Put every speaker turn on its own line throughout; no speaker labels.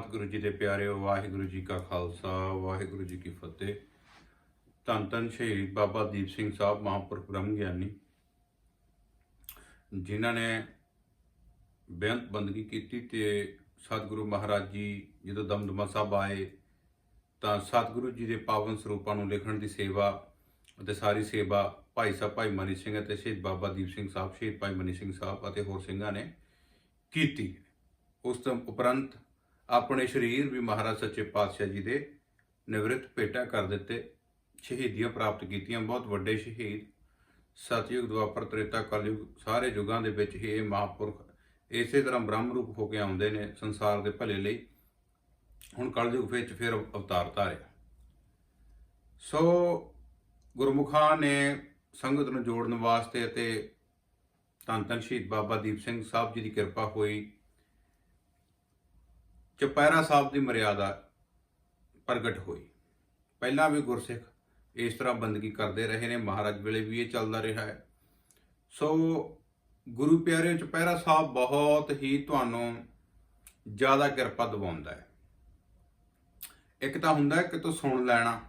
ਸਤਿਗੁਰੂ ਜੀ ਦੇ ਪਿਆਰਿਓ, ਵਾਹਿਗੁਰੂ ਜੀ ਕਾ ਖਾਲਸਾ, ਵਾਹਿਗੁਰੂ ਜੀ ਕੀ ਫਤਿਹ। ਧੰਨ ਧੰਨ ਸ਼ਹੀਦ ਬਾਬਾ ਦੀਪ ਸਿੰਘ ਸਾਹਿਬ ਮਹਾਂਪੁਰਖ ਬ੍ਰਹਮ ਗਿਆਨੀ, ਜਿਨ੍ਹਾਂ ਨੇ ਬੇਅੰਤ ਬੰਦਗੀ ਕੀਤੀ ਤੇ ਸਤਿਗੁਰੂ ਮਹਾਰਾਜ ਜੀ ਜਦੋਂ ਦਮਦਮਾ ਸਾਹਿਬ ਆਏ, ਤਾਂ ਸਤਿਗੁਰੂ ਜੀ ਦੇ ਪਾਵਨ ਸਰੂਪਾਂ ਨੂੰ ਲਿਖਣ ਦੀ ਸੇਵਾ ਅਤੇ ਸਾਰੀ ਸੇਵਾ ਭਾਈ ਸਾਹਿਬ ਭਾਈ ਮਨੀ ਸਿੰਘ ਅਤੇ ਸ਼ਹੀਦ ਬਾਬਾ ਦੀਪ ਸਿੰਘ ਸਾਹਿਬ, ਸ਼ਹੀਦ ਭਾਈ ਮਨੀ ਸਿੰਘ ਸਾਹਿਬ ਅਤੇ ਹੋਰ ਸਿੰਘਾਂ ਨੇ ਕੀਤੀ। ਉਸ ਤੋਂ ਉਪਰੰਤ ਆਪਣੇ ਸਰੀਰ ਵੀ ਮਹਾਰਾਜ ਸੱਚੇ ਪਾਤਸ਼ਾਹ ਜੀ ਦੇ ਨਿਵ੍ਰਿਤ ਭੇਟਾ ਕਰ ਦਿੱਤੇ, ਸ਼ਹੀਦੀਆਂ ਪ੍ਰਾਪਤ ਕੀਤੀਆਂ, ਬਹੁਤ ਵੱਡੇ ਸ਼ਹੀਦ, ਸਤਯੁਗ, ਦੁਆਪਰ, ਤ੍ਰੇਤਾ, ਕਲਯੁਗ, ਸਾਰੇ ਯੁਗਾਂ ਦੇ ਵਿੱਚ ਹੀ ਇਹ ਮਹਾਂਪੁਰਖ ਇਸੇ ਤਰ੍ਹਾਂ ਬ੍ਰਹਮ ਰੂਪ ਹੋ ਕੇ ਆਉਂਦੇ ਨੇ ਸੰਸਾਰ ਦੇ ਭਲੇ ਲਈ। ਹੁਣ ਕਲਯੁਗ ਵਿੱਚ ਫਿਰ ਅਵਤਾਰ ਧਾਰਿਆ। ਸੋ ਗੁਰਮੁਖਾਂ ਨੇ ਸੰਗਤ ਨੂੰ ਜੋੜਨ ਵਾਸਤੇ ਅਤੇ ਧੰਨ ਧੰਨ ਸ਼ਹੀਦ ਬਾਬਾ ਦੀਪ ਸਿੰਘ ਸਾਹਿਬ ਜੀ ਦੀ ਕਿਰਪਾ ਹੋਈ। ਚੁਪਹਿਰਾ ਸਾਹਿਬ ਦੀ ਮਰਿਆਦਾ ਪ੍ਰਗਟ ਹੋਈ। ਪਹਿਲਾਂ ਵੀ ਗੁਰਸਿੱਖ ਇਸ ਤਰ੍ਹਾਂ ਬੰਦਗੀ ਕਰਦੇ ਰਹੇ ਨੇ, ਮਹਾਰਾਜ ਵੇਲੇ ਵੀ ਇਹ ਚੱਲਦਾ ਰਿਹਾ ਹੈ। ਸੋ ਗੁਰੂ ਪਿਆਰੇ ਚੁਪਹਿਰਾ ਸਾਹਿਬ ਬਹੁਤ ਹੀ ਤੁਹਾਨੂੰ ਜ਼ਿਆਦਾ ਕਿਰਪਾ ਦਿਵਾਉਂਦਾ ਹੈ। ਇੱਕ ਤਾਂ ਹੁੰਦਾ ਕਿ ਤੂੰ ਸੁਣ ਲੈਣਾ,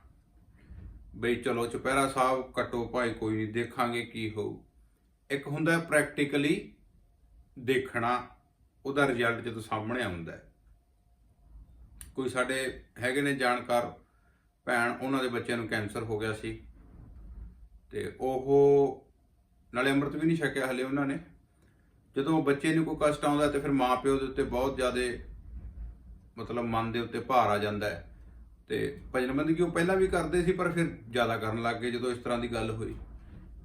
ਬਈ ਚਲੋ ਚੁਪਹਿਰਾ ਸਾਹਿਬ ਕਟੋ ਭਾਈ ਕੋਈ ਨਹੀਂ ਦੇਖਾਂਗੇ ਕੀ ਹੋਊ। ਇੱਕ ਹੁੰਦਾ ਪ੍ਰੈਕਟੀਕਲੀ ਦੇਖਣਾ, ਉਹਦਾ ਰਿਜ਼ਲਟ ਜਦੋਂ ਸਾਹਮਣੇ ਆਉਂਦਾ ਹੈ। ਕੋਈ ਸਾਡੇ ਹੈਗੇ ਨੇ ਜਾਣਕਾਰ ਭੈਣ, ਉਹਨਾਂ ਦੇ ਬੱਚਿਆਂ ਨੂੰ ਕੈਂਸਰ ਹੋ ਗਿਆ ਸੀ। ਤੇ ਉਹ ਨਾਲੇ ਅੰਮ੍ਰਿਤ ਵੀ ਨਹੀਂ ਛਕਿਆ ਹਲੇ ਉਹਨਾਂ ਨੇ। ਜਦੋਂ ਬੱਚੇ ਨੂੰ ਕੋਈ ਕਸ਼ਟ ਆਉਂਦਾ ਤੇ ਫਿਰ ਮਾਪਿਓ ਦੇ ਉੱਤੇ ਬਹੁਤ ਜ਼ਿਆਦਾ ਮਤਲਬ ਮਨ ਦੇ ਉੱਤੇ ਭਾਰ ਆ ਜਾਂਦਾ ਹੈ। ਤੇ ਭਜਨ ਬੰਦਗੀ ਉਹ ਪਹਿਲਾਂ ਵੀ ਕਰਦੇ ਸੀ, ਪਰ ਫਿਰ ਜ਼ਿਆਦਾ ਕਰਨ ਲੱਗ ਗਏ ਜਦੋਂ ਇਸ ਤਰ੍ਹਾਂ ਦੀ ਗੱਲ ਹੋਈ।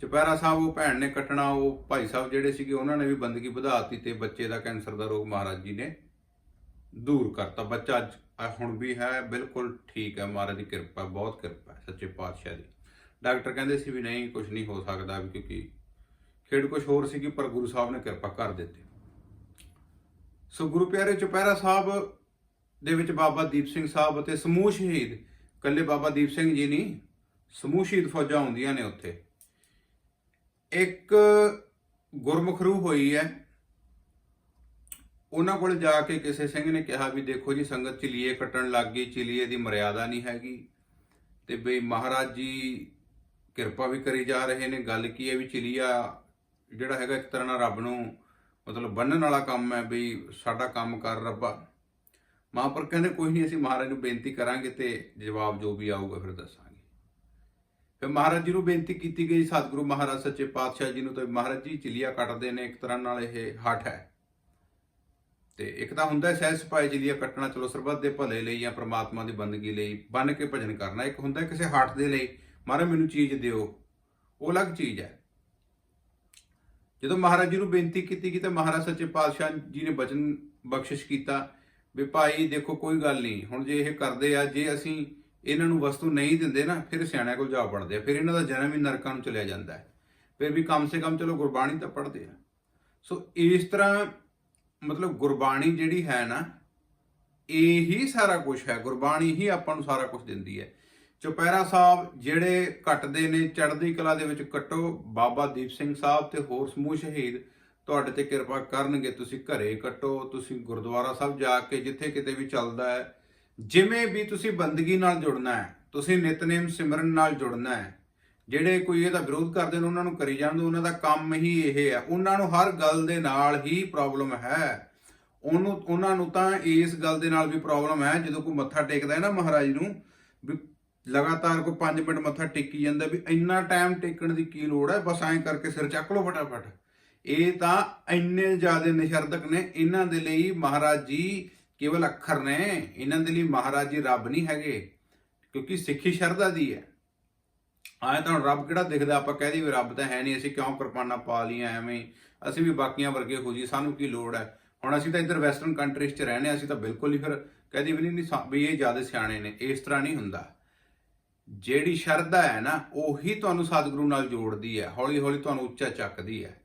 ਚੁਪਹਿਰਾ ਸਾਹਿਬ, ਉਹ ਭੈਣ ਨੇ ਕੱਟਣਾ, ਉਹ ਭਾਈ ਸਾਹਿਬ ਜਿਹੜੇ ਸੀਗੇ, ਉਹਨਾਂ ਨੇ ਵੀ ਬੰਦਗੀ ਵਧਾਤੀ ਤੇ ਬੱਚੇ ਦਾ ਕੈਂਸਰ ਦਾ ਰੋਗ ਮਹਾਰਾਜ ਜੀ ਨੇ ਦੂਰ ਕਰਤਾ। ਬੱਚਾ ਅੱਜ ਅਹ ਹੁਣ ਵੀ ਹੈ, ਬਿਲਕੁਲ ਠੀਕ ਹੈ, ਮਹਾਰਾਜ ਦੀ ਕਿਰਪਾ, ਬਹੁਤ ਕਿਰਪਾ ਸੱਚੇ ਪਾਤਸ਼ਾਹ ਦੀ। ਡਾਕਟਰ ਕਹਿੰਦੇ ਸੀ ਵੀ ਨਹੀਂ ਕੁਝ ਨਹੀਂ ਹੋ ਸਕਦਾ ਵੀ ਕਿਉਂਕਿ ਖੇਡ ਕੁਝ ਹੋਰ ਸੀ ਕਿ ਪਰ ਗੁਰੂ ਸਾਹਿਬ ਨੇ ਕਿਰਪਾ ਕਰ ਦਿੱਤੀ। ਸੋ ਗੁਰੂ ਪਿਆਰੇ ਚੁਪਹਿਰਾ ਸਾਹਿਬ ਦੇ ਵਿੱਚ ਬਾਬਾ ਦੀਪ ਸਿੰਘ ਸਾਹਿਬ ਅਤੇ ਸਮੂਹ ਸ਼ਹੀਦ ਕੱਲੇ ਬਾਬਾ ਦੀਪ ਸਿੰਘ ਜੀ ਨਹੀਂ, ਸਮੂਹ ਸ਼ਹੀਦ ਫੌਜਾਂ ਹੁੰਦੀਆਂ ਨੇ ਉੱਥੇ। ਇੱਕ ਗੁਰਮੁਖ ਰੂਹ ਹੋਈ ਹੈ ਉਹਨਾਂ ਕੋਲ ਜਾ ਕੇ ਕਿਸੇ ਸਿੰਘ ਨੇ ਕਿਹਾ ਵੀ ਦੇਖੋ ਜੀ, ਸੰਗਤ ਚਿਲੀਏ ਕੱਟਣ ਲੱਗ ਗਈ ਚਿਲੀਏ ਦੀ ਮਰਿਆਦਾ ਨਹੀਂ ਹੈਗੀ। ਤੇ ਬਈ ਮਹਾਰਾਜ ਜੀ ਕਿਰਪਾ ਵੀ ਕਰੀ ਜਾ ਰਹੇ ਨੇ। ਗੱਲ ਕੀ ਹੈ ਵੀ ਚਿਲੀਆ ਜਿਹੜਾ ਹੈਗਾ ਇੱਕ ਤਰ੍ਹਾਂ ਨਾਲ ਰੱਬ ਨੂੰ ਮਤਲਬ ਬੰਨਣ ਵਾਲਾ ਕੰਮ ਹੈ ਬਈ ਸਾਡਾ ਕੰਮ ਕਰ ਰੱਬਾ। ਮਹਾਂਪੁਰ ਕਹਿੰਦੇ ਕੋਈ ਨਹੀਂ ਅਸੀਂ ਮਹਾਰਾਜ ਨੂੰ ਬੇਨਤੀ ਕਰਾਂਗੇ ਤੇ ਜਵਾਬ ਜੋ ਵੀ ਆਊਗਾ ਫਿਰ ਦੱਸਾਂਗੇ। ਫਿਰ ਮਹਾਰਾਜ ਜੀ ਨੂੰ ਬੇਨਤੀ ਕੀਤੀ ਗਈ, ਸਤਿਗੁਰੂ ਮਹਾਰਾਜ, ਸੱਚੇ ਪਾਤਸ਼ਾਹ ਜੀ ਨੂੰ ਤੇ ਮਹਾਰਾਜ ਜੀ ਚਲੀਆ ਕੱਟਦੇ ਨੇ, ਇੱਕ ਤਰ੍ਹਾਂ ਨਾਲ ਇਹ ਹੱਠ ਹੈ। ਤੇ ਇੱਕ ਤਾਂ ਹੁੰਦਾ ਸਹਿਜ ਸਹਿਜ ਜੀ ਚਲੀਆ ਕੱਟਣਾ, ਚਲੋ ਸਰਬੱਤ ਦੇ ਭਲੇ ਲਈ ਜਾਂ ਪ੍ਰਮਾਤਮਾ ਦੀ ਬੰਦਗੀ ਲਈ ਬੰਨ ਕੇ ਭਜਨ ਕਰਨਾ। ਇੱਕ ਹੁੰਦਾ ਕਿਸੇ ਹੱਠ ਦੇ ਲਈ, ਮਹਾਰਾਜ, ਮੈਨੂੰ ਚੀਜ਼ ਦਿਓ। ਉਹ ਅਲੱਗ ਚੀਜ਼ ਹੈ। ਜਦੋਂ ਮਹਾਰਾਜ ਜੀ ਨੂੰ ਬੇਨਤੀ ਕੀਤੀ ਗਈ ਤਾਂ ਮਹਾਰਾਜ ਸੱਚੇ ਪਾਤਸ਼ਾਹ ਜੀ ਨੇ ਬਚਨ ਬਖਸ਼ਿਸ਼ ਕੀਤਾ, ਵੀ ਭਾਈ ਦੇਖੋ ਕੋਈ ਗੱਲ ਨਹੀਂ, ਹੁਣ ਜੇ ਇਹ ਕਰਦੇ ਆ, ਜੇ ਅਸੀਂ ਇਹਨਾਂ ਨੂੰ ਵਸਤੂ ਨਹੀਂ ਦਿੰਦੇ ਨਾ, ਫਿਰ ਸਿਆਣਿਆਂ ਕੋਲ ਜਾ ਪੜਦੇ ਆ, ਫਿਰ ਇਹਨਾਂ ਦਾ ਜਨਮ ਹੀ ਨਰਕਾਂ ਨੂੰ ਚਲਿਆ ਜਾਂਦਾ ਹੈ। ਫਿਰ ਵੀ ਕਮ ਸੇ ਕਮ ਚਲੋ ਗੁਰਬਾਣੀ ਤਾਂ ਪੜ੍ਹਦੇ ਆ। ਸੋ ਇਸ ਤਰ੍ਹਾਂ ਮਤਲਬ ਗੁਰਬਾਣੀ ਜਿਹੜੀ ਹੈ ਨਾ, ਇਹ ਹੀ ਸਾਰਾ ਕੁਝ ਹੈ। ਗੁਰਬਾਣੀ ਹੀ ਆਪਾਂ ਨੂੰ ਸਾਰਾ ਕੁਝ ਦਿੰਦੀ ਹੈ। ਚੁਪਹਿਰਾ ਸਾਹਿਬ ਜਿਹੜੇ ਕੱਟਦੇ ਨੇ, ਚੜ੍ਹਦੀ ਕਲਾ ਦੇ ਵਿੱਚ ਕੱਟੋ, ਬਾਬਾ ਦੀਪ ਸਿੰਘ ਸਾਹਿਬ ਤੇ ਹੋਰ ਸਮੂਹ ਸ਼ਹੀਦ, ਤੁਹਾਡੇ ਤੇ ਕਿਰਪਾ ਕਰਨਗੇ। ਤੁਸੀਂ ਘਰੇ ਕੱਟੋ, ਤੁਸੀਂ ਗੁਰਦੁਆਰਾ ਸਾਹਿਬ ਜਾ ਕੇ ਜਿੱਥੇ ਕਿਤੇ ਵੀ ਚੱਲਦਾ ਹੈ, ਜਿਵੇਂ ਵੀ ਤੁਸੀਂ ਬੰਦਗੀ ਨਾਲ ਜੁੜਨਾ ਹੈ, ਤੁਸੀਂ ਨਿਤਨੇਮ ਸਿਮਰਨ ਨਾਲ ਜੁੜਨਾ ਹੈ ਜਿਹੜੇ ਕੋਈ ਇਹਦਾ ਵਿਰੋਧ ਕਰਦੇ ਨੇ, ਉਹਨਾਂ ਨੂੰ ਕਰੀ ਜਾਣ ਦਿਓ, ਉਹਨਾਂ ਦਾ ਕੰਮ ਹੀ ਇਹ ਹੈ ਉਹਨਾਂ ਨੂੰ ਹਰ ਗੱਲ ਦੇ ਨਾਲ ਹੀ ਪ੍ਰੋਬਲਮ ਹੈ। ਉਹਨੂੰ, ਉਹਨਾਂ ਨੂੰ ਤਾਂ ਇਸ ਗੱਲ ਦੇ ਨਾਲ ਵੀ ਪ੍ਰੋਬਲਮ ਹੈ, ਜਦੋਂ ਕੋਈ ਮੱਥਾ ਟੇਕਦਾ ਹੈ ਨਾ ਮਹਾਰਾਜ ਨੂੰ, ਵੀ ਲਗਾਤਾਰ ਕੋਈ 5 ਮਿੰਟ ਮੱਥਾ ਟੇਕੀ ਜਾਂਦਾ, ਵੀ ਇੰਨਾ ਟਾਈਮ ਟੇਕਣ ਦੀ ਕੀ ਲੋੜ ਹੈ? ਬਸ ਐਂ ਕਰਕੇ ਸਿਰ ਚੱਕ ਲਓ ਫਟਾਫਟ। ਇਹ ਤਾਂ ਇੰਨੇ ਜ਼ਿਆਦਾ ਨਿਸ਼ਰਦਕ ਨੇ, ਇਹਨਾਂ ਦੇ ਲਈ ਮਹਾਰਾਜ ਜੀ ਕੇਵਲ ਅੱਖਰ ਨੇ। ਇਹਨਾਂ ਦੇ ਲਈ ਮਹਾਰਾਜ ਜੀ ਰੱਬ ਨਹੀਂ ਹੈਗੇ, ਕਿਉਂਕਿ ਸਿੱਖੀ ਸ਼ਰਧਾ ਦੀ ਹੈ। ਆਏ ਤਾਂ ਰੱਬ ਕਿਹੜਾ ਦਿਖਦਾ, ਆਪਾਂ ਕਹਿ ਦਈਏ ਵੀ ਰੱਬ ਤਾਂ ਹੈ ਨਹੀਂ, ਅਸੀਂ ਕਿਉਂ ਕਿਰਪਾਨਾਂ ਪਾ ਲੀਆਂ ਐਵੇਂ ਹੀ। ਅਸੀਂ ਵੀ ਬਾਕੀਆਂ ਵਰਗੇ ਹੋ ਜੀ ਸਾਨੂੰ ਕੀ ਲੋੜ ਹੈ? ਹੁਣ ਅਸੀਂ ਤਾਂ ਇੱਧਰ ਵੈਸਟਰਨ ਕੰਟਰੀਜ਼ 'ਚ ਰਹਿੰਦੇ ਹਾਂ, ਅਸੀਂ ਤਾਂ ਬਿਲਕੁਲ ਹੀ ਫਿਰ ਕਹਦੀ ਵੀ ਨਹੀਂ ਨਹੀਂ ਸਾ- ਵੀ ਇਹ ਜ਼ਿਆਦਾ ਸਿਆਣੇ ਨੇ, ਇਸ ਤਰ੍ਹਾਂ ਨਹੀਂ ਹੁੰਦਾ। ਜਿਹੜੀ ਸ਼ਰਧਾ ਹੈ ਨਾ, ਉਹੀ ਤੁਹਾਨੂੰ ਸਤਿਗੁਰੂ ਨਾਲ ਜੋੜਦੀ ਹੈ ਹੌਲੀ ਹੌਲੀ ਤੁਹਾਨੂੰ ਉੱਚਾ ਚੱਕਦੀ ਹੈ।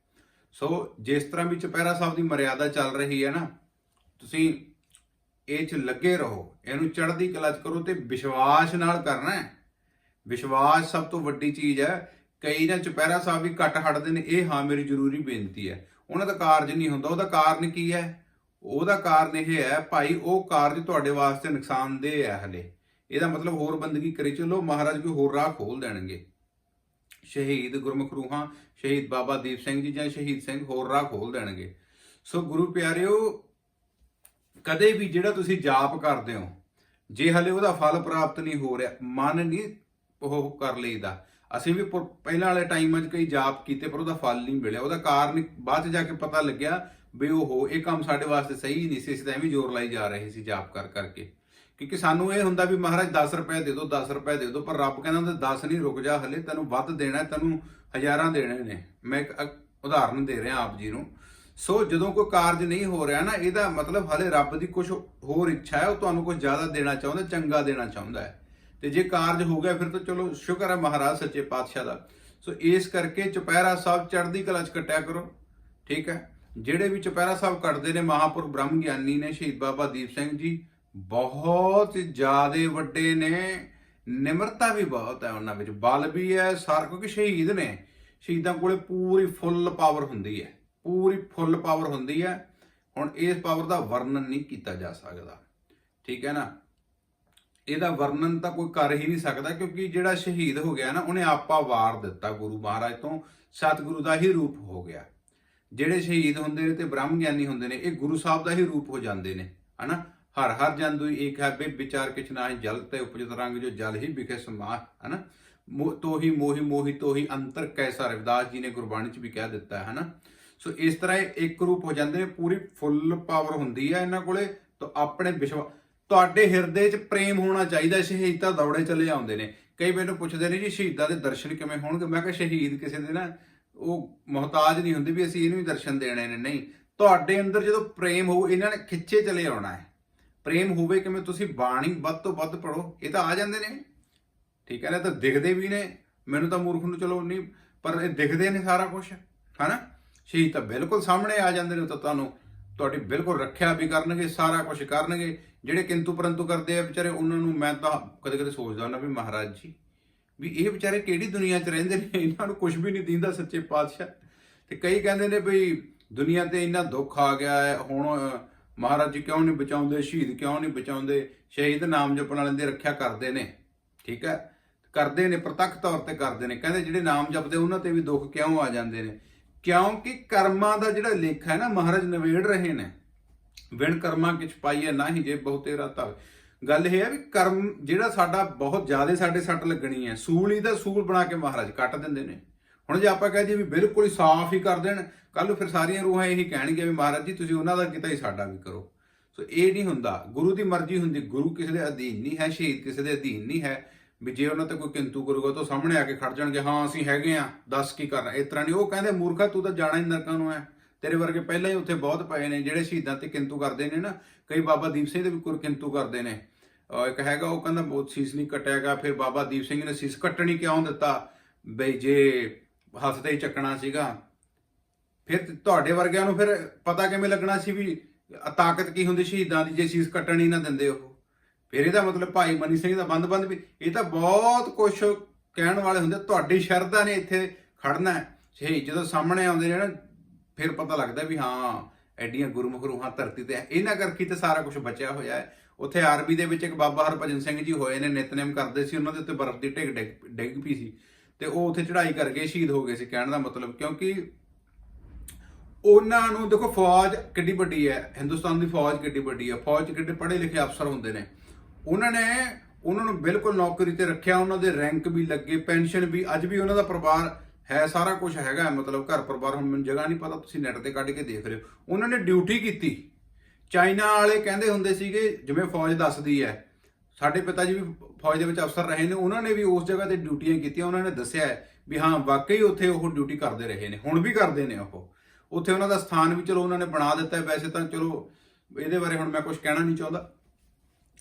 ਸੋ ਜਿਸ ਤਰ੍ਹਾਂ ਵੀ ਚੁਪਹਿਰਾ ਸਾਹਿਬ ਦੀ ਮਰਿਆਦਾ ਚੱਲ ਰਹੀ ਹੈ ਨਾ, ਤੁਸੀਂ ਇਹ 'ਚ ਲੱਗੇ ਰਹੋ, ਇਹਨੂੰ ਚੜ੍ਹਦੀ ਕਲਾ 'ਚ ਕਰੋ ਤੇ ਵਿਸ਼ਵਾਸ ਨਾਲ ਕਰਨਾ ਹੈ। ਵਿਸ਼ਵਾਸ ਸਭ ਤੋਂ ਵੱਡੀ ਚੀਜ਼ ਹੈ। ਕਈ ਨਾ ਚੁਪਹਿਰਾ ਸਾਹਿਬ ਵੀ ਘੱਟ ਹਟਦੇ ਨੇ। ਇਹ ਹਾਂ ਮੇਰੀ ਜ਼ਰੂਰੀ ਬੇਨਤੀ ਹੈ। ਉਹਨਾਂ ਦਾ ਕਾਰਜ ਨਹੀਂ ਹੁੰਦਾ। ਉਹਦਾ ਕਾਰਨ ਕੀ ਹੈ? ਉਹਦਾ ਕਾਰਨ ਇਹ ਹੈ, ਭਾਈ, ਉਹ ਕਾਰਜ ਤੁਹਾਡੇ ਵਾਸਤੇ ਨੁਕਸਾਨਦੇਹ ਹੈ ਹਲੇ। ਇਹਦਾ ਮਤਲਬ ਹੋਰ ਬੰਦਗੀ ਕਰੀ ਚਲੋ। ਮਹਾਰਾਜ ਕੋਈ ਹੋਰ ਰਾਹ ਖੋਲ ਦੇਣਗੇ। ਸ਼ਹੀਦ ਗੁਰਮੁਖ ਰੂਹਾਂ, ਸ਼ਹੀਦ ਬਾਬਾ ਦੀਪ ਸਿੰਘ ਜੀ ਜਾਂ ਸ਼ਹੀਦ ਸਿੰਘ ਹੋਰ ਰਾਹ ਖੋਲ ਦੇਣਗੇ। ਸੋ ਗੁਰੂ ਪਿਆਰਿਓ, ਕਦੇ ਵੀ ਜਿਹੜਾ ਤੁਸੀਂ ਜਾਪ ਕਰਦੇ ਹੋ, ਜੇ ਹਲੇ ਉਹਦਾ ਫਲ ਪ੍ਰਾਪਤ ਨਹੀਂ ਹੋ ਰਿਹਾ, ਮਨ ਨਹੀਂ ਉਹ ਕਰ ਲਈਦਾ। ਅਸੀਂ ਵੀ ਪੁਰ- ਪਹਿਲਾਂ ਵਾਲੇ ਟਾਈਮਾਂ 'ਚ ਕਈ ਜਾਪ ਕੀਤੇ, ਪਰ ਉਹਦਾ ਫਲ ਨਹੀਂ ਮਿਲਿਆ। ਉਹਦਾ ਕਾਰਨ ਬਾਅਦ 'ਚ ਜਾ ਕੇ ਪਤਾ ਲੱਗਿਆ ਵੀ ਉਹ ਇਹ ਕੰਮ ਸਾਡੇ ਵਾਸਤੇ ਸਹੀ ਨਹੀਂ ਸੀ। ਅਸੀਂ ਤਾਂ ਐਵੇਂ ਜ਼ੋਰ ਲਾਈ ਜਾ ਰਹੇ ਸੀ ਜਾਪ ਕਰ ਕਰਕੇ। ਕਿਉਂਕਿ ਸਾਨੂੰ ਇਹ ਹੁੰਦਾ ਵੀ ਮਹਾਰਾਜ 10 ਰੁਪਏ ਦੇ ਦਿਓ 10 ਰੁਪਏ ਦੇ ਦਿਓ ਪਰ ਰੱਬ ਕਹਿੰਦਾ ਹੁੰਦਾ 10 ਨਹੀਂ, ਰੁਕ ਜਾ ਹਲੇ, ਤੈਨੂੰ ਵੱਧ ਦੇਣਾ, ਤੈਨੂੰ ਹਜ਼ਾਰਾਂ ਦੇਣੇ ਨੇ। ਮੈਂ ਇੱਕ ਅ- ਉਦਾਹਰਨ ਦੇ ਰਿਹਾ ਆਪ ਜੀ ਨੂੰ। ਸੋ ਜਦੋਂ ਕੋਈ ਕਾਰਜ ਨਹੀਂ ਹੋ ਰਿਹਾ ਨਾ, ਇਹਦਾ ਮਤਲਬ ਹਲੇ ਰੱਬ ਦੀ ਕੁਝ ਹੋਰ ਇੱਛਾ ਹੈ, ਉਹ ਤੁਹਾਨੂੰ ਕੁਝ ਜ਼ਿਆਦਾ ਦੇਣਾ ਚਾਹੁੰਦਾ, ਚੰਗਾ ਦੇਣਾ ਚਾਹੁੰਦਾ ਹੈ। ਤੇ ਜੇ ਕਾਰਜ ਹੋ ਗਿਆ, ਫਿਰ ਤਾਂ ਚਲੋ ਸ਼ੁਕਰ ਹੈ ਮਹਾਰਾਜ ਸੱਚੇ ਪਾਤਸ਼ਾਹ ਦਾ। ਸੋ ਇਸ ਕਰਕੇ ਚੁਪਹਿਰਾ ਸਾਹਿਬ ਚੜ੍ਹਦੀ ਕਲਾ ਚ ਕੱਟਿਆ ਕਰੋ, ਠੀਕ ਹੈ? ਜਿਹੜੇ ਵੀ ਚੁਪਹਿਰਾ ਸਾਹਿਬ ਕੱਟਦੇ ਨੇ, ਮਹਾਪੁਰਖ ਬ੍ਰਹਮ ਗਿਆਨੀ ਨੇ, ਸ਼ਹੀਦ ਬਾਬਾ ਦੀਪ ਸਿੰਘ ਜੀ, ਬਹੁਤ ਜ਼ਿਆਦੇ ਵੱਡੇ ਨੇ, ਨਿਮਰਤਾ ਵੀ ਬਹੁਤ ਹੈ ਉਹਨਾਂ ਵਿੱਚ, ਬਲ ਵੀ ਹੈ, ਸਾਰ ਕਿਉਂਕਿ ਸ਼ਹੀਦ ਨੇ, ਸ਼ਹੀਦਾਂ ਕੋਲੇ ਪੂਰੀ ਫੁੱਲ ਪਾਵਰ ਹੁੰਦੀ ਹੈ, ਪੂਰੀ ਫੁੱਲ ਪਾਵਰ ਹੁੰਦੀ ਹੈ, ਹੁਣ ਇਸ ਪਾਵਰ ਦਾ ਵਰਣਨ ਨਹੀਂ ਕੀਤਾ ਜਾ ਸਕਦਾ, ਠੀਕ ਹੈ ਨਾ? ਇਹਦਾ ਵਰਣਨ ਤਾਂ ਕੋਈ ਕਰ ਹੀ ਨਹੀਂ ਸਕਦਾ, ਕਿਉਂਕਿ ਜਿਹੜਾ ਸ਼ਹੀਦ ਹੋ ਗਿਆ ਨਾ, ਉਹਨੇ ਆਪਾ ਵਾਰ ਦਿੱਤਾ ਗੁਰੂ ਮਹਾਰਾਜ ਤੋਂ, ਸਤਿਗੁਰੂ ਦਾ ਹੀ ਰੂਪ ਹੋ ਗਿਆ। ਜਿਹੜੇ ਸ਼ਹੀਦ ਹੁੰਦੇ ਨੇ ਤੇ ਬ੍ਰਹਮ ਗਿਆਨੀ ਹੁੰਦੇ ਨੇ, ਇਹ ਗੁਰੂ ਸਾਹਿਬ ਦਾ ਹੀ ਰੂਪ ਹੋ ਜਾਂਦੇ ਨੇ, ਹਨਾ? ਹਰ ਹਰ ਜੰਦੂ ਏਕ ਹੈ ਬੇ ਵਿਚਾਰ ਕਿਛ ਨਾਹੀ ਜਲ ਤੇ ਉਪਜਤ ਰੰਗ ਜੋ ਜਲ ਹੀ ਵਿਖੇ ਸਮਾ, ਹਨਾ? ਮੋ- ਤੋਹੀ ਮੋਹੀ ਮੋਹੀ ਤੋਹੀ ਅੰਤਰ ਕੈਸਾ ਰਵਿਦਾਸ ਜੀ ਨੇ ਗੁਰਬਾਣੀ ਚ ਵੀ ਕਹਿ ਦਿੱਤਾ ਹੈ ਹਨਾ? ਸੋ ਇਸ ਤਰ੍ਹਾਂ ਇਹ ਇੱਕ ਰੂਪ ਹੋ ਜਾਂਦੇ ਨੇ, ਪੂਰੀ ਫੁੱਲ ਪਾਵਰ ਹੁੰਦੀ ਹੈ ਇਹਨਾਂ ਕੋਲੇ, ਤਾਂ ਆਪਣੇ ਵਿਸ਼ਵਾ ਤੁਹਾਡੇ ਹਿਰਦੇ 'ਚ ਪ੍ਰੇਮ ਹੋਣਾ ਚਾਹੀਦਾ ਸ਼ਹੀਦਾਂ ਦੌੜੇ ਚਲੇ ਆਉਂਦੇ ਨੇ। ਕਈ ਮੈਨੂੰ ਪੁੱਛਦੇ ਨੇ ਜੀ, ਸ਼ਹੀਦਾਂ ਦੇ ਦਰਸ਼ਨ ਕਿਵੇਂ ਹੋਣਗੇ? ਮੈਂ ਕਿਹਾ ਸ਼ਹੀਦ ਕਿਸੇ ਦੇ ਨਾ, ਉਹ ਮੁਹਤਾਜ ਨਹੀਂ ਹੁੰਦੇ ਵੀ ਅਸੀਂ ਇਹਨੂੰ ਹੀ ਦਰਸ਼ਨ ਦੇਣੇ ਨੇ, ਨਹੀਂ। ਤੁਹਾਡੇ ਅੰਦਰ ਜਦੋਂ ਪ੍ਰੇਮ ਹੋਊ, ਇਹਨਾਂ ਨੇ ਖਿੱਚੇ ਚਲੇ ਆਉਣਾ ਹੈ। ਪ੍ਰੇਮ ਹੋਵੇ ਕਿਵੇਂ, ਤੁਸੀਂ ਬਾਣੀ ਵੱਧ ਤੋਂ ਵੱਧ ਪੜੋ ਇਹ ਤਾਂ ਆ ਜਾਂਦੇ ਨੇ। ਠੀਕ ਹੈ ਨਾ ਤਾਂ ਦਿਖਦੇ ਵੀ ਨੇ। ਮੈਨੂੰ ਤਾਂ ਮੂਰਖ ਨੂੰ ਚਲੋ ਨਹੀਂ, ਪਰ ਇਹ ਦਿਖਦੇ ਨੇ ਸਾਰਾ ਕੁਝ ਹਨਾ? ਸ਼ਹੀਦ ਤਾਂ ਬਿਲਕੁਲ ਸਾਹਮਣੇ ਆ ਜਾਂਦੇ ਨੇ ਉਹ ਤਾਂ ਤੁਹਾਨੂੰ। ਤੁਹਾਡੀ ਬਿਲਕੁਲ ਰੱਖਿਆ ਵੀ ਕਰਨਗੇ, ਸਾਰਾ ਕੁਝ ਕਰਨਗੇ। ਜਿਹੜੇ ਕਿੰਤੂ ਪਰੰਤੂ ਕਰਦੇ ਆ ਵਿਚਾਰੇ, ਉਹਨਾਂ ਨੂੰ ਮੈਂ ਤਾਂ ਕਦੇ ਕਦੇ ਸੋਚਦਾ ਹੁੰਦਾ ਵੀ ਮਹਾਰਾਜ ਜੀ, ਵੀ ਇਹ ਵਿਚਾਰੇ ਕਿਹੜੀ ਦੁਨੀਆ 'ਚ ਰਹਿੰਦੇ ਨੇ? ਇਹਨਾਂ ਨੂੰ ਕੁਝ ਵੀ ਨਹੀਂ ਦਿੰਦਾ ਸੱਚੇ ਪਾਤਸ਼ਾਹ। ਤੇ ਕਈ ਕਹਿੰਦੇ ਨੇ ਵੀ ਦੁਨੀਆ ਤੇ ਇੰਨਾ ਦੁੱਖ ਆ ਗਿਆ ਹੈ, ਹੁਣ ਮਹਾਰਾਜ ਜੀ ਕਿਉਂ ਨਹੀਂ ਬਚਾਉਂਦੇ? ਸ਼ਹੀਦ ਕਿਉਂ ਨਹੀਂ ਬਚਾਉਂਦੇ? ਸ਼ਹੀਦ ਨਾਮ ਜਪਣ ਵਾਲਿਆਂ ਦੀ ਰੱਖਿਆ ਕਰਦੇ ਨੇ, ਠੀਕ ਹੈ? ਕਰਦੇ ਨੇ, ਪ੍ਰਤੱਖ ਤੌਰ ਤੇ ਕਰਦੇ ਨੇ। ਕਹਿੰਦੇ ਜਿਹੜੇ ਨਾਮ ਜਪਦੇ, ਉਹਨਾਂ ਤੇ ਵੀ ਦੁੱਖ ਕਿਉਂ ਆ ਜਾਂਦੇ ਨੇ? ਕਿਉਂਕਿ ਕਰਮਾਂ ਦਾ ਜਿਹੜਾ ਲੇਖਾ ਹੈ ਨਾ, ਮਹਾਰਾਜ ਨਵੇੜ ਰਹੇ ਨੇ। ਵਿਣ ਕਰਮਾਂ ਕਿਛ ਪਾਈਏ ਨਹੀਂ ਜੇ ਬਹੁਤੇ ਰਤਾ ਗੱਲ ਇਹ ਹੈ ਵੀ ਕਰਮ ਜਿਹੜਾ ਸਾਡਾ ਬਹੁਤ ਜ਼ਿਆਦਾ ਸਾਡੇ ਸੱਟ ਲੱਗਣੀ ਹੈ, ਸੂਲ ਹੀ ਤਾਂ ਸੂਲ ਬਣਾ ਕੇ ਮਹਾਰਾਜ ਕੱਟ ਦਿੰਦੇ ਨੇ। ਹੁਣ ਜੇ ਆਪਾਂ ਕਹਿ ਦਈਏ ਵੀ ਬਿਲਕੁਲ ਹੀ ਸਾਫ਼ ਹੀ ਕਰ ਦੇਣ ਕੱਲ ਨੂੰ ਫਿਰ ਸਾਰੀਆਂ ਰੂਹਾਂ ਇਹੀ ਕਹਿਣਗੀਆਂ ਵੀ ਮਹਾਰਾਜ ਜੀ, ਤੁਸੀਂ ਉਹਨਾਂ ਦਾ ਕੀਤਾ ਹੀ ਸਾਡਾ ਵੀ ਕਰੋ। ਸੋ ਇਹ ਨਹੀਂ ਹੁੰਦਾ। ਗੁਰੂ ਦੀ ਮਰਜ਼ੀ ਹੁੰਦੀ। ਗੁਰੂ ਕਿਸੇ ਦੇ ਅਧੀਨ ਨਹੀਂ ਹੈ, ਸ਼ਹੀਦ ਕਿਸੇ ਦੇ ਅਧੀਨ ਨਹੀਂ ਹੈ। ਵੀ ਜੇ ਉਹਨਾਂ ਤੇ ਕੋਈ ਕਿੰਤੂ ਕਰੂਗਾ ਤਾਂ ਸਾਹਮਣੇ ਆ ਕੇ ਖੜ ਜਾਣਗੇ, ਹਾਂ, ਅਸੀਂ ਹੈਗੇ ਆ ਦੱਸ ਕੀ ਕਰਨਾ। ਇਸ ਤਰ੍ਹਾਂ ਨਹੀਂ, ਉਹ ਕਹਿੰਦੇ, ਮੂਰਖਾ, ਤੂੰ ਤਾਂ ਜਾਣਾ ਹੀ ਨਰਕਾਂ ਨੂੰ ਹੈ ਤੇਰੇ ਵਰਗੇ ਪਹਿਲਾਂ ਹੀ ਉੱਥੇ ਬਹੁਤ ਪਏ ਨੇ, ਜਿਹੜੇ ਸ਼ਹੀਦਾਂ ਤੇ ਕਿੰਤੂ ਕਰਦੇ ਨੇ ਨਾ, ਕਈ ਬਾਬਾ ਦੀਪ ਸਿੰਘ ਦੇ ਵੀ ਕੁਰ ਕਿੰਤੂ ਕਰਦੇ ਨੇ। ਇੱਕ ਹੈਗਾ, ਉਹ ਕਹਿੰਦਾ, ਬਹੁਤ ਸੀਸ ਨਹੀਂ ਕਟਿਆਗਾ। ਫਿਰ ਬਾਬਾ ਦੀਪ ਸਿੰਘ ਨੇ ਸੀਸ ਕੱਟਣੀ ਕਿਉਂ ਦਿੱਤਾ? ਬਈ ਜੇ ਹੱਥ ਤੇ ਚੱਕਣਾ ਸੀਗਾ। ਫਿਰ ਤੁਹਾਡੇ ਵਰਗਿਆਂ ਨੂੰ ਫਿਰ ਪਤਾ ਕਿਵੇਂ ਲੱਗਣਾ ਸੀ ਵੀ ਤਾਕਤ ਕੀ ਹੁੰਦੀ ਸ਼ਹੀਦਾਂ ਦੀ? ਜੇ ਸੀਸ ਕੱਟਣੀ ਨਾ ਦਿੰਦੇ ਉਹ। ਫਿਰ ਇਹਦਾ ਮਤਲਬ ਭਾਈ ਮਨੀ ਸਿੰਘ ਦਾ ਬੰਦ-ਬੰਦ ਵੀ, ਇਹ ਤਾਂ ਬਹੁਤ ਕੁਝ ਕਹਿਣ ਵਾਲੇ ਹੁੰਦੇ ਤੁਹਾਡੀ ਸ਼ਰਧਾ ਨੇ ਇੱਥੇ ਖੜਨਾ ਹੈ। ਸ਼ਹੀਦ ਜਦੋਂ ਸਾਹਮਣੇ ਆਉਂਦੇ ਨੇ ਨਾ, ਫਿਰ ਪਤਾ ਲੱਗਦਾ ਵੀ ਹਾਂ, ਐਡੀਆਂ ਗੁਰਮੁਖ ਰੂਹਾਂ ਧਰਤੀ ਤੇ ਹੈ। ਇਹਨਾਂ ਕਰਕੇ ਤੇ ਸਾਰਾ ਕੁਝ ਬਚਿਆ ਹੋਇਆ ਹੈ। ਉੱਥੇ ਆਰਬੀ ਦੇ ਵਿੱਚ ਇੱਕ ਬਾਬਾ ਹਰਭਜਨ ਸਿੰਘ ਜੀ ਹੋਏ ਨੇ, ਨਿਤਨੇਮ ਕਰਦੇ ਸੀ, ਉਹਨਾਂ ਦੇ ਉੱਤੇ ਬਰਫ਼ ਦੀ ਢਿੱਗ ਡਿੱਗ ਡਿੱਗ ਪਈ ਸੀ। ਤੇ ਉਹ ਉੱਥੇ ਚੜ੍ਹਾਈ ਕਰਕੇ ਸ਼ਹੀਦ ਹੋ ਗਏ ਸੀ, ਕਹਿਣ ਦਾ ਮਤਲਬ, ਕਿਉਂਕਿ ਉਹਨਾਂ ਨੂੰ ਦੇਖੋ ਫੌਜ ਕਿੱਡੀ ਵੱਡੀ ਹੈ, ਹਿੰਦੁਸਤਾਨ ਦੀ ਫੌਜ ਕਿੱਡੀ ਵੱਡੀ ਹੈ। ਫੌਜ ਕਿੱਡੇ ਪੜ੍ਹੇ ਲਿਖੇ ਅਫਸਰ ਹੁੰਦੇ ਨੇ। ਉਹਨਾਂ ਨੇ ਉਹਨਾਂ ਨੂੰ ਬਿਲਕੁਲ ਨੌਕਰੀ ਤੇ ਰੱਖਿਆ, ਉਹਨਾਂ ਦੇ ਰੈਂਕ ਵੀ ਲੱਗੇ ਪੈਨਸ਼ਨ ਵੀ, ਅੱਜ ਵੀ ਉਹਨਾਂ ਦਾ ਪਰਿਵਾਰ ਹੈ, ਸਾਰਾ ਕੁਝ ਹੈਗਾ ਮਤਲਬ ਘਰ ਪਰਿਵਾਰ, ਹੁਣ ਮੈਨੂੰ ਜਗ੍ਹਾ ਨਹੀਂ ਪਤਾ, ਤੁਸੀਂ ਨੈਟ ਤੇ ਕੱਢ ਕੇ ਦੇਖ ਰਹੇ ਹੋ। ਉਹਨਾਂ ਨੇ ਡਿਊਟੀ ਕੀਤੀ। ਚਾਈਨਾ ਵਾਲੇ ਕਹਿੰਦੇ ਹੁੰਦੇ ਸੀਗੇ, ਜਿਵੇਂ ਫੌਜ ਦੱਸਦੀ ਹੈ, ਸਾਡੇ ਪਿਤਾ ਜੀ ਵੀ ਫੌਜ ਦੇ ਵਿੱਚ ਅਫਸਰ ਰਹੇ ਨੇ, ਉਹਨਾਂ ਨੇ ਵੀ ਉਸ ਜਗ੍ਹਾ ਤੇ ਡਿਊਟੀਆਂ ਕੀਤੀਆਂ, ਉਹਨਾਂ ਨੇ ਦੱਸਿਆ ਵੀ ਹਾਂ, ਵਾਕਈ ਉੱਥੇ ਉਹ ਡਿਊਟੀ ਕਰਦੇ ਰਹੇ ਨੇ, ਹੁਣ ਵੀ ਕਰਦੇ ਨੇ ਉਹ। ਉੱਥੇ ਉਹਨਾਂ ਦਾ ਸਥਾਨ ਵੀ ਚਲੋ ਉਹਨਾਂ ਨੇ ਬਣਾ ਦਿੱਤਾ ਵੈਸੇ ਤਾਂ ਚਲੋ, ਇਹਦੇ ਬਾਰੇ ਹੁਣ ਮੈਂ ਕੁਝ ਕਹਿਣਾ ਨਹੀਂ ਚਾਹੁੰਦਾ।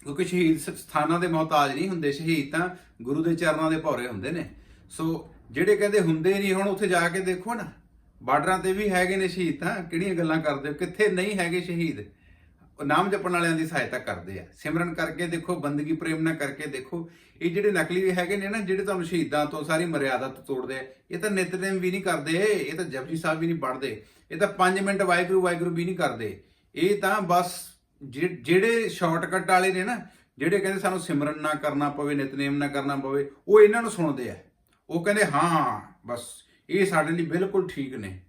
ਕਿਉਂਕਿ ਸ਼ਹੀਦ ਸਥਾਨਾਂ ਦੇ ਮੁਹਤਾਜ ਨਹੀਂ ਹੁੰਦੇ, ਸ਼ਹੀਦ ਤਾਂ ਗੁਰੂ ਦੇ ਚਰਨਾਂ ਦੇ ਭੌਰੇ ਹੁੰਦੇ ਨੇ। ਸੋ ਜਿਹੜੇ ਕਹਿੰਦੇ ਹੁੰਦੇ ਨਹੀਂ, ਹੁਣ ਉੱਥੇ ਜਾ ਕੇ ਦੇਖੋ ਨਾ, ਬਾਰਡਰਾਂ ਤੇ ਵੀ ਹੈਗੇ ਨੇ ਸ਼ਹੀਦ ਤਾਂ, ਕਿਹੜੀਆਂ ਗੱਲਾਂ ਕਰਦੇ ਹੋ? ਕਿੱਥੇ ਨਹੀਂ ਹੈਗੇ ਸ਼ਹੀਦ? ਨਾਮ ਜਪਣ ਵਾਲਿਆਂ ਦੀ ਸਹਾਇਤਾ ਕਰਦੇ ਆ। ਸਿਮਰਨ ਕਰਕੇ ਦੇਖੋ, ਬੰਦਗੀ ਪ੍ਰੇਮ ਨਾਲ ਕਰਕੇ ਦੇਖੋ। ਇਹ ਜਿਹੜੇ ਨਕਲੀ ਹੈਗੇ ਨੇ ਨਾ, ਜਿਹੜੇ ਤੁਹਾਨੂੰ ਸ਼ਹੀਦਾਂ ਤੋਂ ਸਾਰੀ ਮਰਿਆਦਾ ਤੋਂ ਤੋੜਦੇ ਆ, ਇਹ ਤਾਂ ਨਿਤਨੇਮ ਵੀ ਨਹੀਂ ਕਰਦੇ, ਇਹ ਤਾਂ ਜਪਜੀ ਸਾਹਿਬ ਵੀ ਨਹੀਂ ਪੜ੍ਹਦੇ। ਇਹ ਤਾਂ 5 ਮਿੰਟ ਵਾਹਿਗੁਰੂ ਵਾਹਿਗੁਰੂ ਵੀ ਨਹੀਂ ਕਰਦੇ। ਇਹ ਤਾਂ ਬਸ ਜਿਹੜੇ ਸ਼ਾਰਟਕਟ ਵਾਲੇ ਨੇ ਨਾ, ਜਿਹੜੇ ਕਹਿੰਦੇ ਸਾਨੂੰ ਸਿਮਰਨ ਨਾ ਕਰਨਾ ਪਵੇ, ਨਿਤਨੇਮ ਨਾ ਕਰਨਾ ਪਵੇ, ਉਹ ਇਹਨਾਂ ਨੂੰ ਸੁਣਦੇ ਆ। ਉਹ ਕਹਿੰਦੇ, ਹਾਂ, ਬਸ, ਇਹ ਸਾਡੇ ਲਈ ਬਿਲਕੁਲ ਠੀਕ ਨੇ।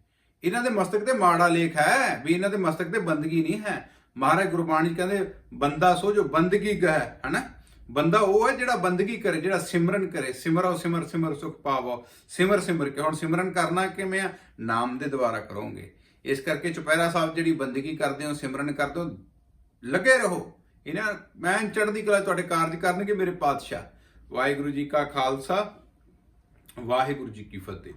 ਇਹਨਾਂ ਦੇ ਮਸਤਕ ਤੇ ਮਾੜਾ ਲੇਖ ਹੈ ਵੀ ਇਹਨਾਂ ਦੇ ਮਸਤਕ ਤੇ ਬੰਦਗੀ ਨਹੀਂ ਹੈ। ਮਹਾਰਾਜ ਗੁਰਬਾਣੀ ਕਹਿੰਦੇ, ਬੰਦਾ ਸੋ ਜੋ ਬੰਦਗੀ ਗਹਿ ਹਨਾ? ਬੰਦਾ ਉਹ ਹੈ ਜਿਹੜਾ ਬੰਦਗੀ ਕਰੇ, ਜਿਹੜਾ ਸਿਮਰਨ ਕਰੇ। ਸਿਮਰੋ, ਸਿਮਰ ਸਿਮਰ, ਸੁਖ ਪਾਵੋ। ਸਿਮਰ ਸਿਮਰ ਕੇ। ਹੁਣ ਸਿਮਰਨ ਕਰਨਾ ਕਿਵੇਂ ਆ? ਨਾਮ ਦੇ ਦੁਆਰਾ ਕਰੋਗੇ। ਇਸ ਕਰਕੇ ਚੁਪਹਿਰਾ ਸਾਹਿਬ ਜਿਹੜੀ ਬੰਦਗੀ ਕਰਦੇ ਹੋ, ਸਿਮਰਨ ਕਰਦੇ ਹੋ ਲੱਗੇ ਰਹੋ। ਇਹਨਾਂ ਮੈਂ ਚੜ੍ਹਦੀ ਕਲਾ ਤੁਹਾਡੇ ਕਾਰਜ ਕਰਨਗੇ ਮੇਰੇ ਪਾਤਸ਼ਾਹ। ਵਾਹਿਗੁਰੂ ਜੀ ਕਾ ਖਾਲਸਾ, ਵਾਹਿਗੁਰੂ ਜੀ ਕੀ ਫਤਿਹ।